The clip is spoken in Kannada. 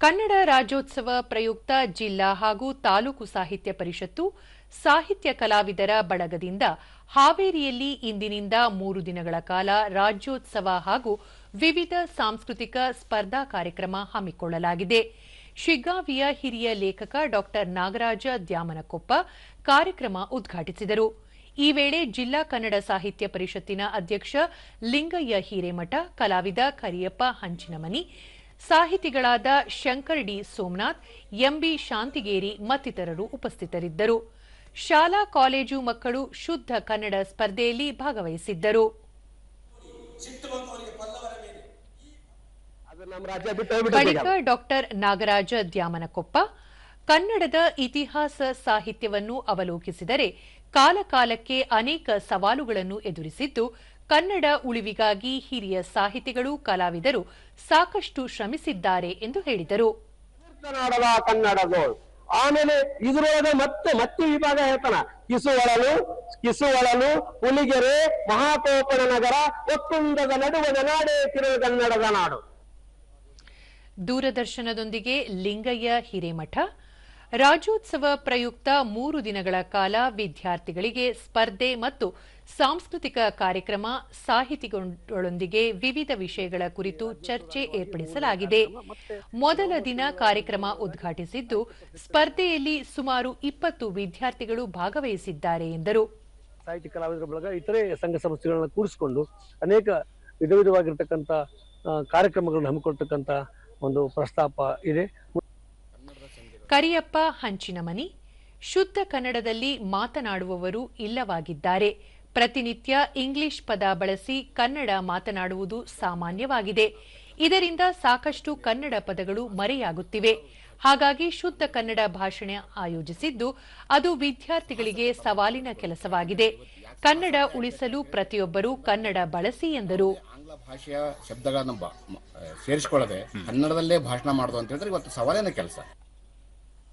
ಕನ್ನಡ ರಾಜ್ಯೋತ್ಸವ ಪ್ರಯುಕ್ತ ಜಿಲ್ಲಾ ಹಾಗೂ ತಾಲೂಕು ಸಾಹಿತ್ಯ ಪರಿಷತ್ತು ಸಾಹಿತ್ಯ ಕಲಾವಿದರ ಬಳಗದಿಂದ ಹಾವೇರಿಯಲ್ಲಿ ಇಂದಿನಿಂದ ಮೂರು ದಿನಗಳ ಕಾಲ ರಾಜ್ಯೋತ್ಸವ ಹಾಗೂ ವಿವಿಧ ಸಾಂಸ್ಕೃತಿಕ ಸ್ಪರ್ಧಾ ಕಾರ್ಯಕ್ರಮ ಹಮ್ಮಿಕೊಳ್ಳಲಾಗಿದೆ. ಶಿಗ್ಗಾವಿಯ ಹಿರಿಯ ಲೇಖಕ ಡಾ ನಾಗರಾಜ ದ್ಯಾಮನಕೊಪ್ಪ ಕಾರ್ಯಕ್ರಮ ಉದ್ಘಾಟಿಸಿದರು. ಈ ವೇಳೆ ಜಿಲ್ಲಾ ಕನ್ನಡ ಸಾಹಿತ್ಯ ಪರಿಷತ್ತಿನ ಅಧ್ಯಕ್ಷ ಲಿಂಗಯ್ಯ ಹಿರೇಮಠ, ಕಲಾವಿದ ಕರಿಯಪ್ಪ ಹಂಚಿನಮನಿ ಸಾಹಿತಿಗಳಾದ ಶಂಕರ್ ಡಿ ಸೋಮನಾಥ್ ಎಂಬಿ ಶಾಂತಿಗೇರಿ ಮತ್ತಿತರರು ಉಪಸ್ಥಿತರಿದ್ದರು. ಶಾಲಾ ಕಾಲೇಜು ಮಕ್ಕಳು ಶುದ್ಧ ಕನ್ನಡ ಸ್ಪರ್ಧೆಯಲ್ಲಿ ಭಾಗವಹಿಸಿದ್ದರು. ಬಳಿಕ ಡಾಕ್ಟರ್ ನಾಗರಾಜ ದ್ಯಾಮನಕೊಪ್ಪ ಕನ್ನಡದ ಇತಿಹಾಸ ಸಾಹಿತ್ಯವನ್ನು ಅವಲೋಕಿಸಿದರೆ ಕಾಲಕಾಲಕ್ಕೆ ಅನೇಕ ಸವಾಲುಗಳನ್ನು ಎದುರಿಸಿದ್ದು ಕನ್ನಡ ಉಳಿವಿಗಾಗಿ ಹಿರಿಯ ಸಾಹಿತಿಗಳು ಕಲಾವಿದರು ಸಾಕಷ್ಟು ಶ್ರಮಿಸಿದ್ದಾರೆ ಎಂದು ಹೇಳಿದರು. ಆಮೇಲೆ ಇದರೊಳಗೆ ಮತ್ತೆ ಮತ್ತೆ ವಿಭಾಗ ಹೇಳ್ತಾನ. ಕಿಸುವಳಲು ಕಿಸುವಳಲು ಹುಲಿಗೆರೆ ಮಹಾಕೋಪನ ನಗರ ಒತ್ತುಂಡದ ನಡುವದ ನಾಡೇ ತಿರುಗನ್ನಡದ ನಾಡು. ದೂರದರ್ಶನದೊಂದಿಗೆ ಲಿಂಗಯ್ಯ ಹಿರೇಮಠ ರಾಜ್ಯೋತ್ಸವ ಪ್ರಯುಕ್ತ ಮೂರು ದಿನಗಳ ಕಾಲ ವಿದ್ಯಾರ್ಥಿಗಳಿಗೆ ಸ್ಪರ್ಧೆ ಮತ್ತು ಸಾಂಸ್ಕೃತಿಕ ಕಾರ್ಯಕ್ರಮ ಸಾಹಿತಿಗಳೊಂದಿಗೆ ವಿವಿಧ ವಿಷಯಗಳ ಕುರಿತು ಚರ್ಚೆ ಏರ್ಪಡಿಸಲಾಗಿದೆ. ಮೊದಲ ದಿನ ಕಾರ್ಯಕ್ರಮ ಉದ್ಘಾಟಿಸಿದ್ದು, ಸ್ಪರ್ಧೆಯಲ್ಲಿ ಸುಮಾರು ಇಪ್ಪತ್ತು ವಿದ್ಯಾರ್ಥಿಗಳು ಭಾಗವಹಿಸಿದ್ದಾರೆ ಎಂದರು. ಸಾಹಿತ್ಯ ಕಲಾವಿದರ ಬಳಗ ಇತರೆ ಸಂಘ ಸಂಸ್ಥೆಗಳನ್ನ ಕೂಡಿಸಿಕೊಂಡು ಅನೇಕ ವಿಧ ವಿಧವಾಗಿರ್ತಕ್ಕಂಥ ಕಾರ್ಯಕ್ರಮಗಳನ್ನು ಹಮ್ಮಿಕೊಳ್ತಕ್ಕಂಥ ಒಂದು ಪ್ರಸ್ತಾಪ ಇದೆ. ಕರಿಯಪ್ಪ ಹಂಚಿನಮನಿ, ಶುದ್ಧ ಕನ್ನಡದಲ್ಲಿ ಮಾತನಾಡುವವರು ಇಲ್ಲವಾಗಿದ್ದಾರೆ. ಪ್ರತಿನಿತ್ಯ ಇಂಗ್ಲಿಷ್ ಪದ ಬಳಸಿ ಕನ್ನಡ ಮಾತನಾಡುವುದು ಸಾಮಾನ್ಯವಾಗಿದೆ. ಇದರಿಂದ ಸಾಕಷ್ಟು ಕನ್ನಡ ಪದಗಳು ಮರೆಯಾಗುತ್ತಿವೆ. ಹಾಗಾಗಿ ಶುದ್ಧ ಕನ್ನಡ ಭಾಷಣ ಆಯೋಜಿಸಿದ್ದು, ಅದು ವಿದ್ಯಾರ್ಥಿಗಳಿಗೆ ಸವಾಲಿನ ಕೆಲಸವಾಗಿದೆ. ಕನ್ನಡ ಉಳಿಸಲು ಪ್ರತಿಯೊಬ್ಬರೂ ಕನ್ನಡ ಬಳಸಿ ಎಂದರು. ಭಾಷೆಯ ಶಬ್ದಗಳನ್ನು ಸೇರಿಸಿಕೊಳ್ಳದೆ ಕನ್ನಡದಲ್ಲೇ ಭಾಷಣ ಮಾಡೋದು ಅಂತ ಹೇಳಿದ್ರೆ ಇವತ್ತು ಸವಾಲಿನ ಕೆಲಸ.